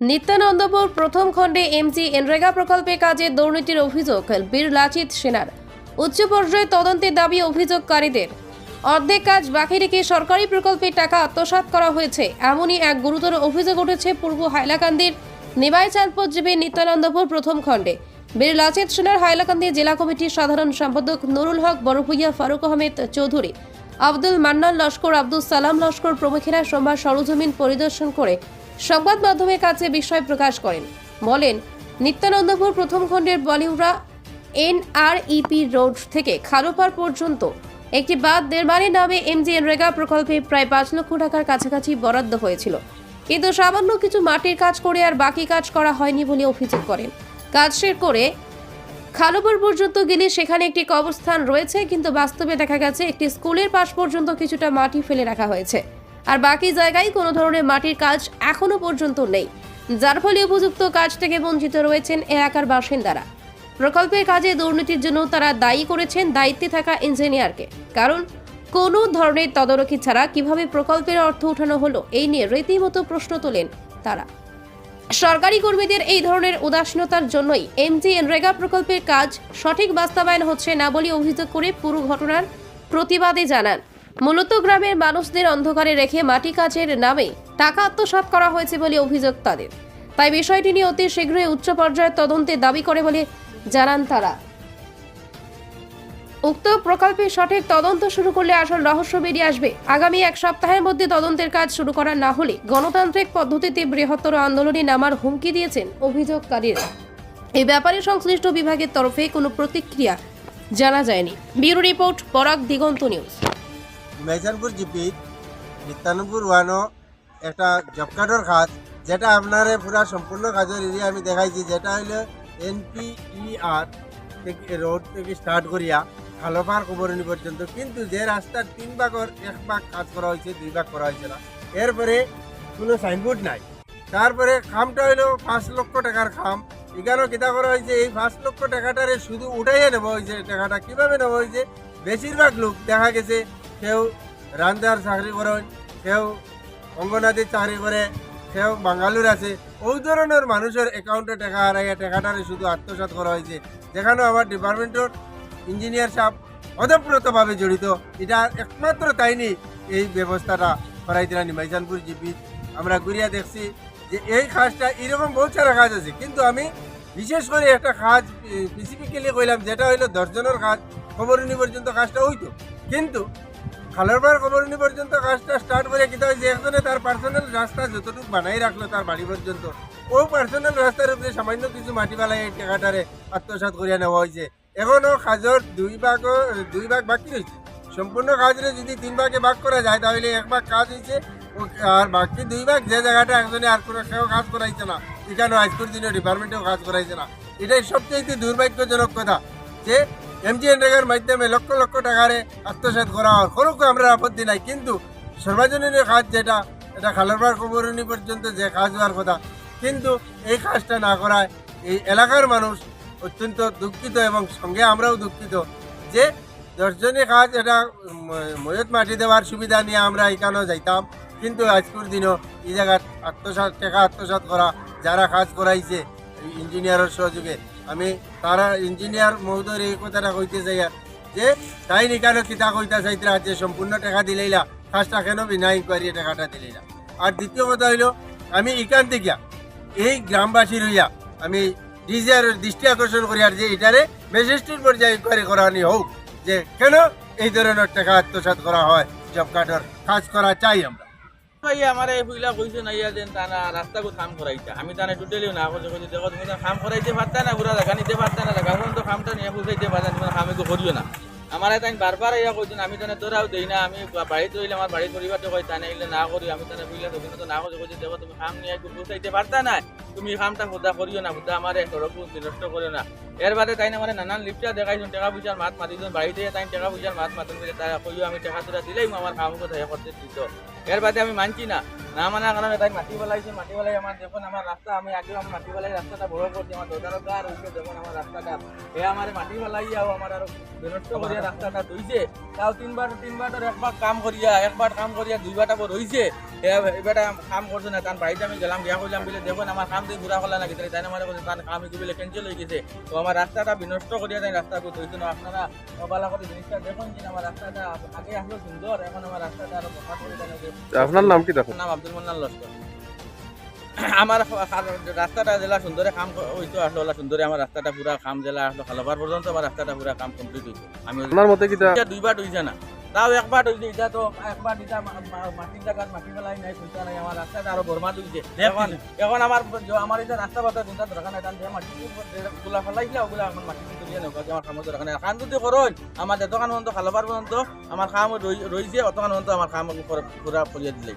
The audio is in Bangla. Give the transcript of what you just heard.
নিত্যানন্দপুর প্রথম খণ্ডে এমজি এনরেগা প্রকল্পে কাজে দুর্নীতির অভিযোগ বীর লাচিত সেনার। উচ্চ পর্যায়ে তদন্তের দাবি অভিযোগকারীদের। অর্ধেক কাজ বাকি রেখে সরকারি প্রকল্পের টাকা আত্মসাৎ করা হয়েছে, এমনই এক গুরুতর অভিযোগ উঠেছে পূর্ব হাইলাকান্দির নিবাই চাঁদপুরজীবী নিত্যানন্দপুর প্রথম খণ্ডে। বীর লাচিত সেনার হাইলাকান্দি জেলা কমিটির সাধারণ সম্পাদক নুরুল হক, বড়ভূইয়া ফারুক আহমেদ চৌধুরী, আব্দুল মান্নান লস্কর আব্দুল সালাম লস্কর প্রমুখেরা সোমবার সরজমিন পরিদর্শন করে সংবাদ মাধ্যমের কাছে বিষয় প্রকাশ করেন। বলেন, নিত্যানন্দপুর প্রথম খণ্ডের বলিউরা এনআরইপি রোড থেকে খারোপার পর্যন্ত একটি বাঁধ নির্মাণের নামে এমজিএন রেগা প্রকল্পে প্রায় পাঁচ লক্ষ টাকার কাছাকাছি বরাদ্দ হয়েছিল। কিন্তু সামান্য কিছু মাটির কাজ করে আর বাকি কাজ করা হয়নি বলে অভিযোগ করেন। কাজ শেষ করে খালোপুর পর্যন্ত গেলে সেখানে একটি কবরস্থান রয়েছে, কিন্তু বাস্তবে দেখা গেছে একটি স্কুলের পাশ পর্যন্ত কিছুটা মাটি ফেলে রাখা হয়েছে। আর বাকি জায়গায় কোনো ধরনের মাটির কাজ এখনও পর্যন্ত নেই। যার ফলে উপযুক্ত কাজ থেকে বঞ্চিত রয়েছেন এলাকার বাসিন্দারা। প্রকল্পের কাজে দুর্নীতির জন্য তারা দায়ী করেছেন দায়িত্বে থাকা ইঞ্জিনিয়ারকে। কারণ কোনো ধরনের তদারকি ছাড়া কীভাবে প্রকল্পের অর্থ উঠানো হলো, এই নিয়ে রীতিমতো প্রশ্ন তোলেন তারা। সরকারি কর্মীদের এই ধরনের উদাসীনতার জন্যই এমজি এনরেগা প্রকল্পের কাজ সঠিক বাস্তবায়ন হচ্ছে না বলে অভিযোগ করে পুরো ঘটনার প্রতিবাদে জানান মূলত গ্রামের মানুষদের অন্ধকারে রেখে মাটি কাজের নামে টাকা আত্মসাৎ করা হয়েছে বলে অভিযোগ তাদের। তাই বিষয়টি নিয়ে অতি শীঘ্রই উচ্চ পর্যায়ের তদন্তের দাবি করে বলে জানান তারা। উক্ত প্রকল্পের সঠিক তদন্ত শুরু করলে আসল রহস্য বেরিয়ে আসবে। আগামী এক সপ্তাহের মধ্যে তদন্তের কাজ শুরু করা না হলে গণতান্ত্রিক পদ্ধতিতে বৃহত্তর আন্দোলনে নামার হুমকি দিয়েছেন অভিযোগকারীরা। এই ব্যাপারে সংশ্লিষ্ট বিভাগের তরফে কোনো প্রতিক্রিয়া জানা যায়নি। ব্যুরো রিপোর্ট পরাগ দিগন্ত নিউজ। মেজানপুর জিপি নিত্যানপুর ওয়ানও একটা জব কার্ডর কাজ যেটা আপনারে পুরা সম্পূর্ণ কাজের এরিয়া আমি দেখাইছি, যেটা হইল এনপিইআর থেকে রোড থেকে স্টার্ট করিয়া খালোপার কুবরণী পর্যন্ত। কিন্তু যে রাস্তার তিন ভাগর এক ভাগ কাজ করা হয়েছে দুই ভাগ করা হয়েছে না। এরপরে কোনো সাইনবোর্ড নাই। তারপরে খামটা হইল পাঁচ লক্ষ টাকার খাম। এখানেও কিতা করা হয়েছে এই পাঁচ লক্ষ টাকাটারে শুধু উঠাইয়ে নেওয়া হয়েছে টাকাটা কীভাবে নেওয়া হয়েছে বেশিরভাগ লোক দেখা গেছে কেউ রান্দার চাকরি করেন কেউ অঙ্গনাদির চাকরি করে কেউ বাঙ্গালুর আছে। ওই ধরনের মানুষের অ্যাকাউন্টে টাকা হারাইয়া টাকাটারে শুধু আত্মসাৎ করা হয়েছে। যেখানে আমার ডিপার্টমেন্টের ইঞ্জিনিয়ার সাহেব অদপ্রতভাবে জড়িত। এটা একমাত্র তাইনি এই ব্যবস্থাটা করাইছিলেন মাইজানপুর জিপি। আমরা ঘুরিয়া দেখছি যে এই কাজটা এরকম বহুত সারা কাজ আছে। কিন্তু আমি বিশেষ করে একটা কাজ স্পেসিফিক্যালি কইলাম, যেটা হইল দশজনের কাজ খবরনি পর্যন্ত কাজটা হইতো। কিন্তু খালারবার খবরনি পর্যন্ত কাজটা স্টার্ট করে কিতা হয়েছে একজনে তার পার্সোনাল রাস্তা যতটুকু বানাই রাখল তার বাড়ি পর্যন্ত, ও পার্সোনাল রাস্তার উপরে সামান্য কিছু মাটি বালাই এই আত্মসাৎ করিয়া নেওয়া হয়েছে। এখনও কাজের দুই ভাগ দুই ভাগ বাকি রয়েছে সম্পূর্ণ কাজরে যদি তিন ভাগে ভাগ করা যায়, তাহলে এক ভাগ কাজ হয়েছে আর বাকি দুই ভাগ যে জায়গাটা একজনে আর কোনো কেউ কাজ করাইছে না এখানেও আজকের দিনে ডিপার্টমেন্টেও কাজ করাইছে না। এটাই সবচেয়ে দুর্ভাগ্যজনক কথা যে এমজিএন রেগার মাধ্যমে লক্ষ লক্ষ টাকারে আত্মসাৎ করা হয়। কোনো আমরা আপত্তি নাই, কিন্তু সর্বজনীন কাজ যেটা, এটা খালারবার কবরণী পর্যন্ত যে কাজ হওয়ার কথা, কিন্তু এই কাজটা না করায় এই এলাকার মানুষ অত্যন্ত দুঃখিত এবং সঙ্গে আমরাও দুঃখিত যে দশজনী কাজ এটা ময়ত মাটি দেওয়ার সুবিধা নিয়ে আমরা এখানেও যাইতাম, কিন্তু আজকের দিনও এই জায়গায় আত্মসাৎ টাকা আত্মসাৎ করা, যারা কাজ করাইছে ইঞ্জিনিয়ারের সহযোগে আমি তারা ইঞ্জিনিয়ার মহোদয়ের এই কথাটা কইতে চাই যে, তাই নিকানো কিতা কইতা চাইতরা? যে সম্পূর্ণ টাকা দিলেইলা, কাজটা কেন বিনা ইনকোয়ারি টাকাটা দিলেইলা? আর দ্বিতীয় কথা হইল, আমি এখান থেকে এই গ্রামবাসী রইয়া আমি ডিজিআর দৃষ্টি আকর্ষণ করি আর যে এটারে ম্যাজিস্ট্রেট পর্যায়ে ইনকোয়ারি করানি হোক, যে কেন এই ধরনের টাকা আত্মসাৎ করা হয়, জব কার্ডের কাজ করা চাই আমরা। ভাই আমার এই বুইলা কইছে না ইয়া দেন তানা রাস্তা কো কাম করাইতা আমি তানে টোটালিও না কইছে কইছে দেখো, তুমি কাম করাইতে পারতা না পুরা জায়গা নিতে পারতা না জায়গা তো কামটা নিয়ে বুঝাইতে পারতা তুমি কামে তো করিও না। আমার তাই বারবার ইয়া কইছেন আমি তানে তোরাও দেই না, আমি বাড়িতে রইলে আমার বাড়ির পরিবার তো কই তানে ইলে না করি আমি তানে বুইলা তো কিন্তু না কইছে কইছে দেখো তুমি কাম নিয়ে একটু বুঝাইতে পারতা না তুমি কামটা হুদা করিও না হুদা আমার সড়কু বিনষ্ট করিও না। এর বাদে তাই আমার নানান লিপটা দেখাইছেন টাকা পয়সার মাত মাতিছেন বাড়িতে তাই টাকা পয়সার মাত মাতুন তারা কইও আমি টাকা তোরা দিলেই আমার কাম কথা করতে দিত এর বাদে আমি মানছি না। না মানে কারণ তাই মাটি পেলাইছে মাটি পেলাই আমার দেখুন আমার রাস্তা আমি আগে আমার মাটি পেলাই রাস্তাটা বড় করছি আমার দোকানের গার হইছে দেখুন আমার রাস্তাটা এ আমার মাটি পেলাইয়াও আমার আর বিনষ্ট করিয়া রাস্তাটা ধুইছে। তাও তিনবার তিনবার ধরে একবার কাম করিয়া একবার কাম করিয়া দুইবার আবার রইছে এবার কাম করছে না তার বাড়িতে আমি গেলাম গিয়া করলাম বলে দেখুন আমার কাম দিয়ে ঘুরা করলা নাকি তাই আমার কাছে তার কাম একটু বলে ক্যান্সেল হয়ে গেছে। তো আমার রাস্তাটা বিনষ্ট করিয়া তাই রাস্তা ধুইছে না আপনারা ভালো করে জিনিসটা দেখুন যে আমার রাস্তাটা আগে আসলো সুন্দর এখন আমার রাস্তাটা আরও করে আপনার নাম কি দেখো নাম আব্দুল মান্নান লস্কর। আমার রাস্তাটা জেলা সুন্দরে কাম হইতো আসলো ওলা সুন্দরে আমার রাস্তাটা পুরা কাম জেলা আসলো খালবার পর্যন্ত আমার রাস্তাটা পুরা কাম কমপ্লিট হইতো। আমি আপনার মতে কিটা দুইবার হইছে না। তাও একবার হইছে এটা তো একবার এটা মা- মা- মাটির জায়গার মাটি ফেলাই নাই পয়সা নাই আমার রাস্তাটা আরও বরবাদ হইছে। এখন এখন আমার যে- আমার এটা রাস্তা পাতা চিন্তা দরকার নাই যে মাটি গুলা ফেলাইছে ওগুলা এখন মাটি তুলিয়ে নেব আমার কামত দরকার নাই। কাম যদি করুন আমার দোকান পর্যন্ত খালবার পর্যন্ত আমার কাম রই- রইছে অতখান পর্যন্ত আমার কাম পুরা করিয়া দিলে।